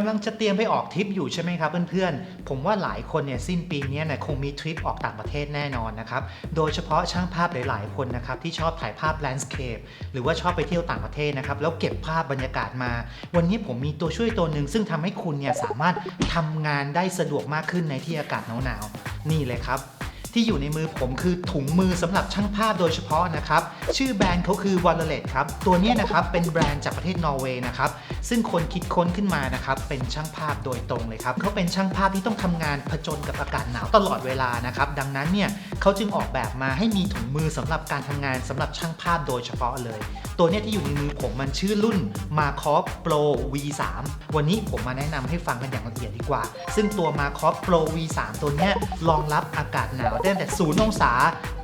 กำลังจะเตรียมไปออกทริปอยู่ใช่ไหมครับเพื่อนๆ ผมว่าหลายคนเนี่ยสิ้นปีนี้เนี่ยคงมีทริปออกต่างประเทศแน่นอนนะครับ โดยเฉพาะช่างภาพหลายๆคนนะครับที่ชอบถ่ายภาพแลนด์สเคปหรือว่าชอบไปเที่ยวต่างประเทศนะครับแล้วเก็บภาพบรรยากาศมา วันนี้ผมมีตัวช่วยตัวหนึ่งซึ่งทำให้คุณเนี่ยสามารถทำงานได้สะดวกมากขึ้นในที่อากาศหนาวๆนี่เลยครับ ที่อยู่ในมือผมคือถุงมือสำหรับช่างภาพโดยเฉพาะนะครับ ชื่อแบรนด์เขาคือ w a l l e t ครับ ตัวนี้นะครับเป็นแบรนด์จากประเทศนอร์เวย์นะครับ ซึ่งคนคิดค้นขึ้นมานะครับ เป็นช่างภาพโดยตรงเลยครับเขาเป็นช่างภาพที่ต้องทำงานผจญกับอากาศหนาวตลอดเวลานะครับ ดังนั้นเนี่ย เขาจึงออกแบบมาให้มีถุงมือสำหรับการทำงานสำหรับช่างภาพโดยเฉพาะเลย ตัวเนี้ยที่อยู่ในมือผมมันชื่อรุ่น m a r k o v Pro V3 วันนี้ผมมาแนะนำให้ฟังกันอย่างละเอียดดีกว่า ซึ่งตัว m a r k o v Pro V3 ตัวเนี้ยรองรับอากาศหนาวได้ตั้งแต่0องศา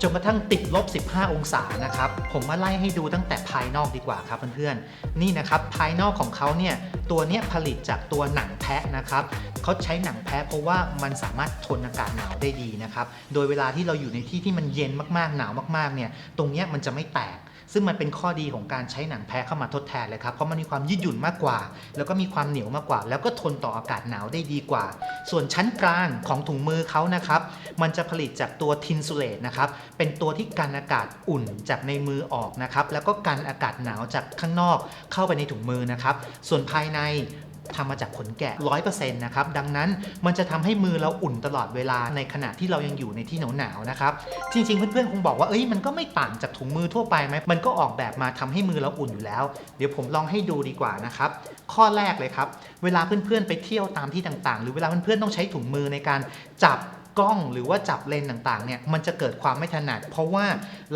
จนกระทั่งติดลบ 15 องศานะครับ ผมมาไล่ให้ดูตั้งแต่ภายนอกดีกว่าครับเพื่อนๆ นี่นะครับภายนอกของเขาเนี่ยตัวนี้ผลิตจากตัวหนังแพะนะครับเขาใช้หนังแพะเพราะว่ามันสามารถทนอากาศหนาวได้ดีนะครับ โดยเวลาที่เราอยู่ในที่ที่มันเย็นมากๆหนาวมากๆเนี่ยตรงเนี้ยมันจะไม่แตก ซึ่งมันเป็นข้อดีของการใช้หนังแพะเข้ามาทดแทนเลยครับเพราะมันมีความยืดหยุ่นมากกว่า แล้วก็มีความเหนียวมากกว่า แล้วก็ทนต่ออากาศหนาวได้ดีกว่า ส่วนชั้นกลางของถุงมือเขานะครับมันจะผลิตจากตัวทินซูเลตนะครับเป็นตัวที่กันอากาศอุ่นจากในมือออกนะครับแล้วก็กันอากาศหนาวจากข้างนอกเข้าไปในถุงมือนะครับส่วนภายใน ทำมาจากขนแกะ100%นะครับ ดังนั้นมันจะทำให้มือเราอุ่นตลอดเวลาในขณะที่เรายังอยู่ในที่หนาวๆนะครับ จริงๆ เพื่อนๆ คงบอกว่า เอ้ย มันก็ไม่ต่างจากถุงมือทั่วไปไหม มันก็ออกแบบมาทำให้มือเราอุ่นอยู่แล้ว เดี๋ยวผมลองให้ดูดีกว่านะครับ ข้อแรกเลยครับ เวลาเพื่อนๆ ไปเที่ยวตามที่ต่างๆ หรือเวลาเพื่อนๆ ต้องใช้ถุงมือในการจับ กล้องหรือว่าจับเลนส์ต่างๆเนี่ยมันจะเกิดความไม่ถนัด เพราะว่า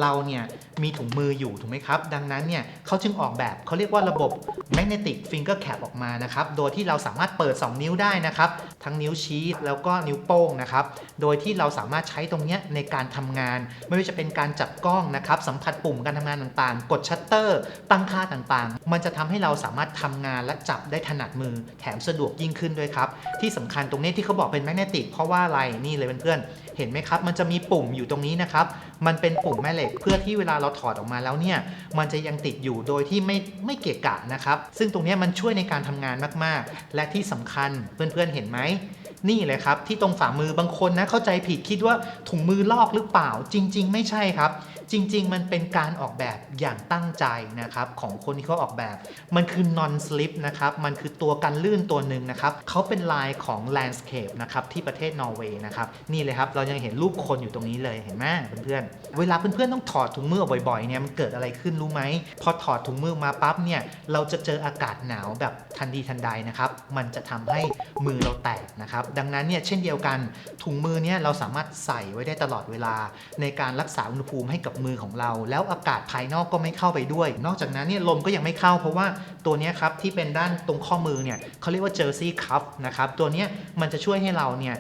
เราเนี่ยมีถุงมืออยู่ถูกไหมครับ ดังนั้นเนี่ยเขาจึงออกแบบเขาเรียกว่าระบบ magnetic finger cap ออกมานะครับ โดยที่เราสามารถเปิด 2 นิ้วได้นะครับ ทั้งนิ้วชี้แล้วก็นิ้วโป้งนะครับ โดยที่เราสามารถใช้ตรงเนี้ยในการทำงาน ไม่ว่าจะเป็นการจับกล้องนะครับสัมผัสปุ่มการทำงานต่างๆ กดชัตเตอร์ ตั้งค่าต่างๆ มันจะทำให้เราสามารถทำงานและจับได้ถนัดมือ แถมสะดวกยิ่งขึ้นด้วยครับ ที่สำคัญตรงนี้ที่เขาบอกเป็นแมกเนติกเพราะว่าอะไรนี่เลยเพื่อนๆเห็นไหมครับ มันจะมีปุ่มอยู่ตรงนี้นะครับ มันเป็นปุ่มแม่เหล็กเพื่อที่เวลาเราถอดออกมาแล้วเนี่ย มันจะยังติดอยู่โดยที่ไม่ไม่เกะกะนะครับ ซึ่งตรงนี้มันช่วยในการทำงานมากๆ และที่สำคัญเพื่อนๆเห็นไหมนี่เลยครับ ที่ตรงฝ่ามือบางคนนะเข้าใจผิดคิดว่าถุงมือลอกหรือเปล่าจริง ๆ ไม่ใช่ครับ จริง ๆ มันเป็นการออกแบบอย่างตั้งใจนะครับของคนที่เขาออกแบบ มันคือ non slip นะครับ มันคือตัวกันลื่นตัวหนึ่งนะครับเขาเป็นลายของ landscape นะครับที่ประเทศนอร์เวย์นะครับนี่เลยครับเรายังเห็นรูปคนอยู่ตรงนี้เลยเห็นไหมเพื่อนๆเวลาเพื่อนๆต้องถอดถุงมือบ่อยๆเนี่ยมันเกิดอะไรขึ้นรู้ไหมพอถอดถุงมือมาปั๊บเนี่ยเราจะเจออากาศหนาวแบบทันทีทันใดนะครับมันจะทำให้มือเราแตกนะครับดังนั้นเนี่ยเช่นเดียวกันถุงมือเนี่ยเราสามารถใส่ไว้ได้ตลอดเวลาในการรักษาอุณหภูมิให้กับมือของเรา แล้วอากาศภายนอกก็ไม่เข้าไปด้วย นอกจากนั้นเนี่ยลมก็ยังไม่เข้า เพราะว่าตัวนี้ครับที่เป็นด้านตรงข้อมือเนี่ยเขาเรียกว่าเจอร์ซี่คัฟนะครับตัวนี้มันจะช่วยให้เราเนี่ย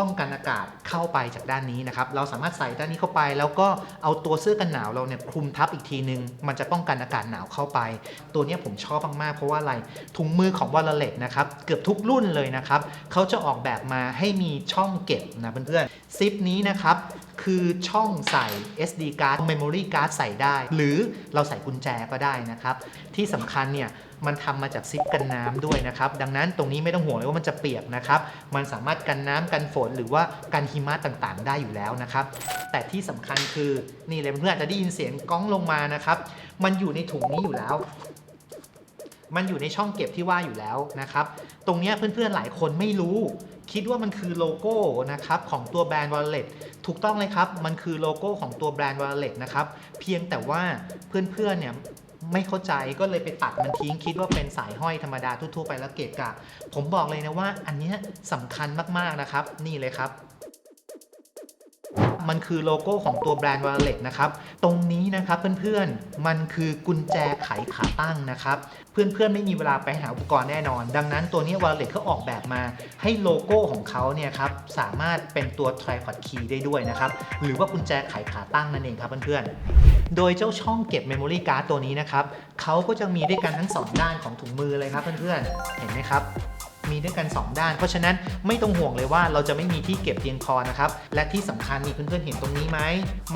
ป้องกันอากาศเข้าไปจากด้านนี้นะครับ เราสามารถใส่ด้านนี้เข้าไป แล้วก็เอาตัวเสื้อกันหนาวเราเนี่ยคลุมทับอีกทีนึง มันจะป้องกันอากาศหนาวเข้าไป ตัวนี้ผมชอบมากๆ เพราะว่าอะไรถุงมือของวอลเลตนะครับ เกือบทุกรุ่นเลยนะครับ เขาจะออกแบบมาให้มีช่องเก็บนะเพื่อนๆซิปนี้นะครับ คือช่องใส่ SD card memory card ใส่ได้ หรือเราใส่กุญแจก็ได้นะครับ ที่สำคัญเนี่ยมันทำมาจากซิปกันน้ำด้วยนะครับ ดังนั้นตรงนี้ไม่ต้องห่วงเลยว่ามันจะเปียกนะครับ มันสามารถกันน้ำกันฝนหรือว่ากันหิมะต่างๆ ได้อยู่แล้วนะครับ แต่ที่สำคัญคือนี่เลยเพื่อนๆอาจจะได้ยินเสียงก้องลงมานะครับ มันอยู่ในถุงนี้อยู่แล้ว มันอยู่ในช่องเก็บที่ว่าอยู่แล้วนะครับ ตรงนี้เพื่อนๆหลายคนไม่รู้ คิดว่ามันคือโลโก้นะครับของตัวแบรนด์ Wallet ถูกต้องเลยครับ มันคือโลโก้ของตัวแบรนด์ Wallet นะครับ เพียงแต่ว่าเพื่อนๆเนี่ยไม่เข้าใจก็เลยไปตัดมันทิ้งคิดว่าเป็นสายห้อยธรรมดาทั่วๆไปแล้วเกะกะ ผมบอกเลยนะว่าอันนี้สำคัญมากๆนะครับ นี่เลยครับ มันคือโลโก้ของตัวแบรนด์ Wallet นะครับ ตรงนี้นะครับเพื่อนๆ มันคือกุญแจไขขาตั้งนะครับ เพื่อนๆ ไม่มีเวลาไปหาอุปกรณ์แน่นอน ดังนั้นตัวนี้ Wallet เขาออกแบบมา ให้โลโก้ของเขาเนี่ยครับสามารถเป็นตัว Tripod Key ได้ด้วยนะครับ หรือว่ากุญแจไขขาตั้งนั่นเองครับเพื่อนๆ โดยเจ้าช่องเก็บ Memory Card ตัวนี้นะครับเขาก็จะมีด้วยกันทั้ง 2 ด้านของถุงมือเลยครับเพื่อนๆ เห็นไหมครับ มีด้วยกัน 2 ด้าน เพราะฉะนั้นไม่ต้องห่วงเลยว่าเราจะไม่มีที่เก็บเพียงพอนะครับ และที่สำคัญนี่เพื่อนๆเห็นตรงนี้ไหม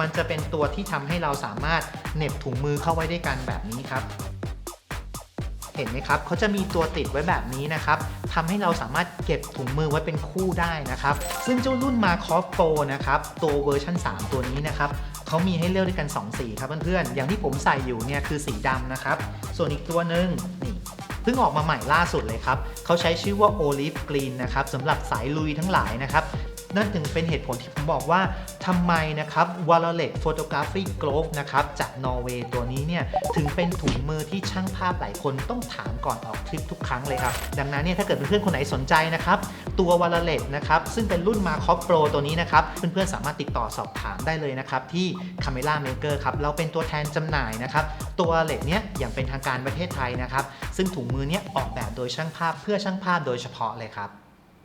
มันจะเป็นตัวที่ทำให้เราสามารถเหน็บถุงมือเข้าไว้ด้วยกันแบบนี้ครับเห็นไหมครับเขาจะมีตัวติดไว้แบบนี้นะครับทำให้เราสามารถเก็บถุงมือไว้เป็นคู่ได้นะครับ ซึ่งเจ้ารุ่น Markov Pro นะครับ ตัวเวอร์ชัน3 ตัวนี้นะครับเขามีให้เลือกด้วยกัน 2 สีครับเพื่อนๆ อย่างที่ผมใส่อยู่เนี่ยคือสีดำนะครับ ส่วนอีกตัวหนึ่งนี่ พิ่งออกมาใหม่ล่าสุดเลยครับเขาใช้ชื่อว่า Olive Green นะครับสำหรับสายลุยทั้งหลายนะครับ นั่นถึงเป็นเหตุผลที่ผมบอกว่าทำไมนะครับ w a l l e t Photography Glove นะครับจากนอร์เวย์ตัวนี้เนี่ยถึงเป็นถุงมือที่ช่างภาพหลายคนต้องถามก่อนออกทริปทุกครั้งเลยครับ ดังนั้นเนี่ยถ้าเกิดเพื่อนๆคนไหนสนใจนะครับตัว w a l l e t นะครับซึ่งเป็นรุ่น Markov Pro ตัวนี้นะครับเพื่อนๆสามารถติดต่อสอบถามได้เลยนะครับที่ Camera Maker ครับเราเป็นตัวแทนจำหน่ายนะครับตัว w a l l e t เนี้ยอย่างเป็นทางการประเทศไทยนะครับซึ่งถุงมือเนี้ยออกแบบโดยช่างภาพเพื่อช่างภาพโดยเฉพาะเลยครับ